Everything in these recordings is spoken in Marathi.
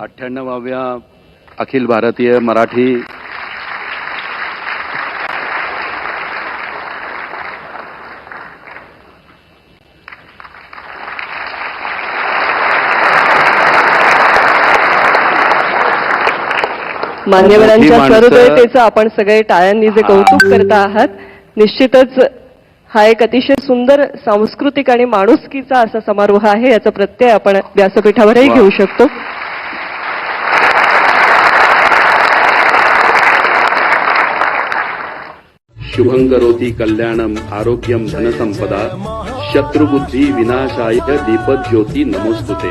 अठ्ठ्याण्णवाव्या अखिल भारतीय मराठी मान्यवरांच्या सहृदयतेचं आपण सगळे टाळ्यांनी जे कौतुक करता आहात निश्चितच हा एक अतिशय सुंदर सांस्कृतिक आणि माणुसकीचा असा समारोह आहे याचा प्रत्यय आपण व्यासपीठावरही. घेऊ शकतो शुभं करोति कल्याणम आरोग्यम धनसंपदा शत्रुबुद्धी विनाशाय दीपज्योती नमोस्तुते।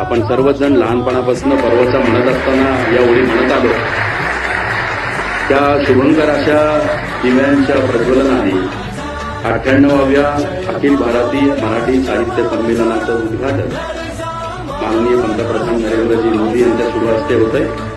आपण सर्वजण लहानपणापासून पर्वचा म्हणत असताना या ओळी म्हणत आलो. त्या शुभंकर अशा दिव्यांच्या प्रज्वलनाने अठ्ठ्याण्णवाव्या अखिल भारतीय मराठी साहित्य संमेलनाचं उद्घाटन माननीय पंतप्रधान नरेंद्रजी मोदी यांच्या शुभ हस्ते होत आहे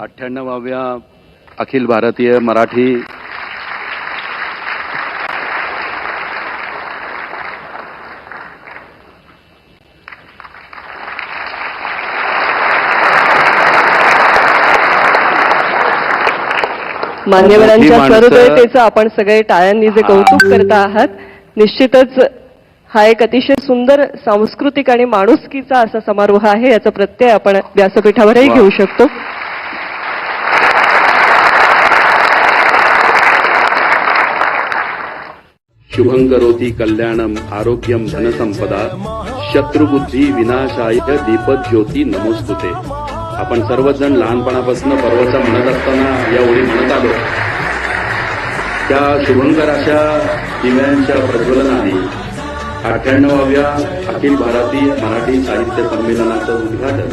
अठ्ठ्याण्णवाव्या अखिल भारतीय मराठी मान्यवरांच्या सहृदयतेचं आपण सगळे टाळ्यांनी जे कौतुक करता आहात निश्चितच हा एक अतिशय सुंदर सांस्कृतिक आणि माणुसकीचा असा समारोह आहे याचा प्रत्यय आपण व्यासपीठावरही. घेऊ शकतो शुभं करोति कल्याणम आरोग्यम धनसंपदा शत्रुबुद्धी विनाशाय दीपज्योती नमोस्तुते. आपण सर्वजण लहानपणापासून पर्वचा म्हणत असताना या ओळी म्हणत आलो. त्या शुभंकर अशा दिव्यांच्या प्रज्वलनाने अठ्ठ्याण्णवाव्या अखिल भारतीय मराठी साहित्य संमेलनाचं उद्घाटन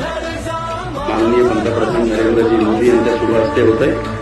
माननीय पंतप्रधान नरेंद्रजी मोदी यांच्या शुभ हस्ते होत आहे